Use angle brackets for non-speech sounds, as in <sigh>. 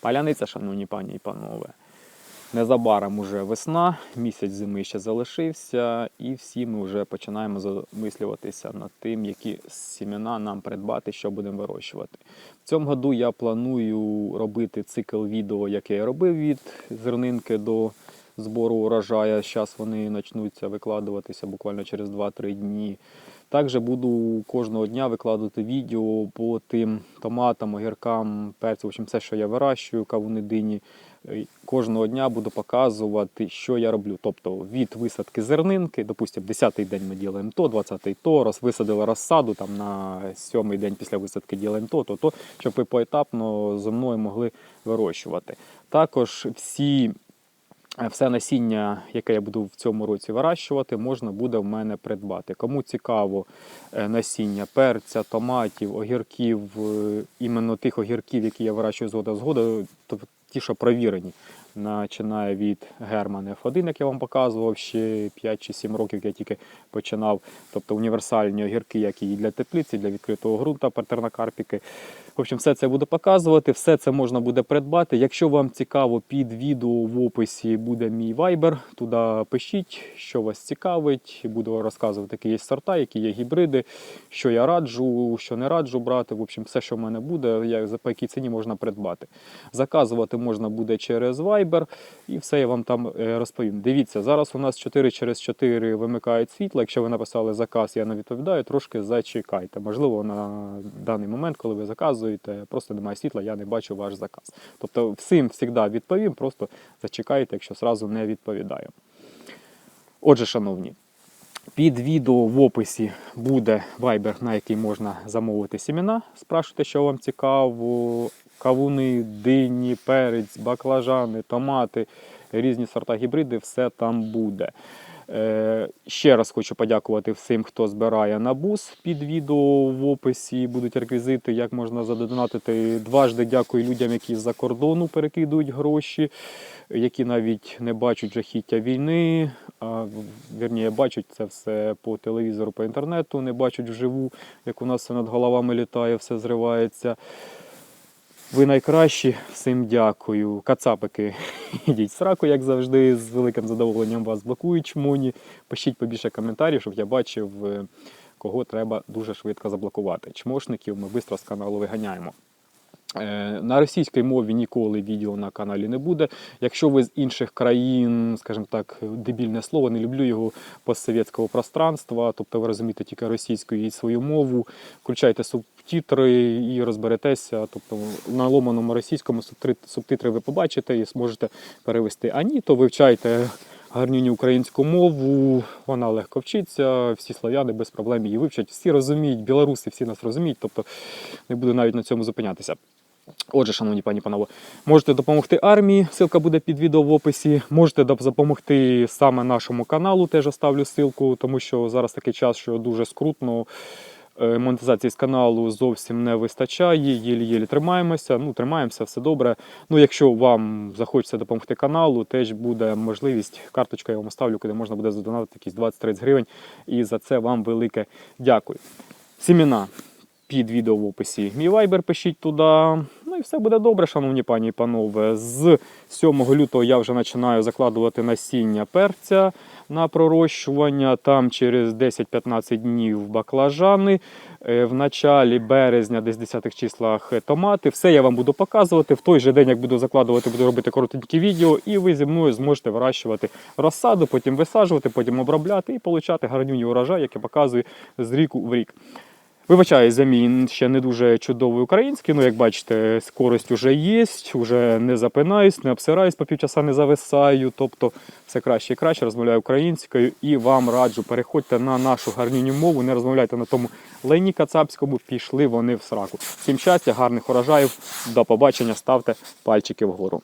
Паляниця, шановні пані і панове. Незабаром уже весна, місяць зими ще залишився, і всі ми вже починаємо замислюватися над тим, які сімена нам придбати, що будемо вирощувати. В цьому году я планую робити цикл відео, як я робив від зернинки до збору урожаю. Зараз вони почнуться викладуватися буквально через 2-3 дні. Також буду кожного дня викладати відео по тим томатам, огіркам, перцю, в общем, все, що я вирощую, кавуни дині. Е, Кожного дня буду показувати, що я роблю. Тобто від висадки зернинки, допустимо, 10-й день ми робимо то, 20-й то, роз висадили розсаду, там на 7-й день після висадки робимо то, то, то, щоб ви поетапно зі мною могли вирощувати. Також всі Все насіння, яке я буду в цьому році вирощувати, можна буде в мене придбати. Кому цікаво е, насіння перця, томатів, огірків, е, іменно тих огірків, які я вирощую згода згода, тобто ті, що провірені. Починає від Герман F1, як я вам показував, ще 5 чи 7 років я тільки починав. Тобто універсальні огірки, як і для теплиці, для відкритого ґрунту, партернокарпіки. В общем, все це буду показувати, все це можна буде придбати. Якщо вам цікаво, під відео в описі буде мій вайбер. Туди пишіть, що вас цікавить. Буду розказувати, які є сорта, які є гібриди, що я раджу, що не раджу брати. В общем, все, що в мене буде, за по якій ціні можна придбати. Заказувати можна буде через Viber, і все я вам там е, розповім. Дивіться, зараз у нас 4 через 4 вимикають світло. Якщо ви написали заказ, я не відповідаю, трошки зачекайте. Можливо, на даний момент, коли ви заказуєте, просто немає світла, я не бачу ваш заказ. Тобто всім завжди відповім, просто зачекайте, якщо зразу не відповідаю. Отже, шановні, під відео в описі буде вайбер, на який можна замовити сімена. Спрашуйте, що вам цікаво. Кавуни, дині, перець, баклажани, томати, різні сорта гібриди, все там буде. Е, ще раз хочу подякувати всім, хто збирає на бус під відео в описі. Будуть реквізити, як можна задонатити. Дважди дякую людям, які з-за кордону перекидують гроші, які навіть не бачать жахіття війни. А, вірніше, бачать це все по телевізору, по інтернету, не бачать вживу, як у нас все над головами літає, все зривається. Ви найкращі, всім дякую. Кацапики, <laughs> ідіть в сраку, як завжди, з великим задоволенням вас блокують чмоні. Пишіть побільше коментарів, щоб я бачив, е, кого треба дуже швидко заблокувати. Чмошників ми швидко з каналу виганяємо. Е, На російській мові ніколи відео на каналі не буде. Якщо ви з інших країн, скажімо так, дебільне слово, не люблю його постсовєтського пространства, тобто ви розумієте тільки російську і свою мову, включайте субтитри і розберетеся. Тобто на ломаному російському субтитри ви побачите і зможете перевести. А ні, то вивчайте гарнюню українську мову, вона легко вчиться, всі славяни без проблем її вивчать, всі розуміють, білоруси всі нас розуміють, тобто не буду навіть на цьому зупинятися. Отже, шановні пані панове, можете допомогти армії, ссылка буде під відео в описі. Можете допомогти саме нашому каналу, теж оставлю ссылку, тому що зараз такий час, що дуже скрутно. Е, Монетизації з каналу зовсім не вистачає, єлі-єлі тримаємося. Ну, тримаємося, все добре. Ну, якщо вам захочеться допомогти каналу, теж буде можливість. Карточка я вам оставлю, куди можна буде задонатити якісь 20-30 гривень. І за це вам велике дякую. Сімена під відео в описі. Мій вайбер пишіть туди. І все буде добре, шановні пані і панове. З 7 лютого я вже починаю закладувати насіння перця на пророщування. Там через 10-15 днів баклажани. Е, В началі березня, десь 10 числах е, томати. Все я вам буду показувати. В той же день, як буду закладувати, буду робити коротенькі відео, і ви зі мною зможете вирощувати розсаду, потім висаджувати, потім обробляти і отримати гарнюній урожай, який показує з ріку в рік. Вибачаю за мій ще не дуже чудовий український. Ну, як бачите, скорость вже є, вже не запинаюсь, не обсираюсь, по півчаса не зависаю. Тобто все краще і краще розмовляю українською і вам раджу, переходьте на нашу гарніню мову, не розмовляйте на тому лайні кацапському, пішли вони в сраку. Всім щастя, гарних урожаїв, до побачення, ставте пальчики вгору.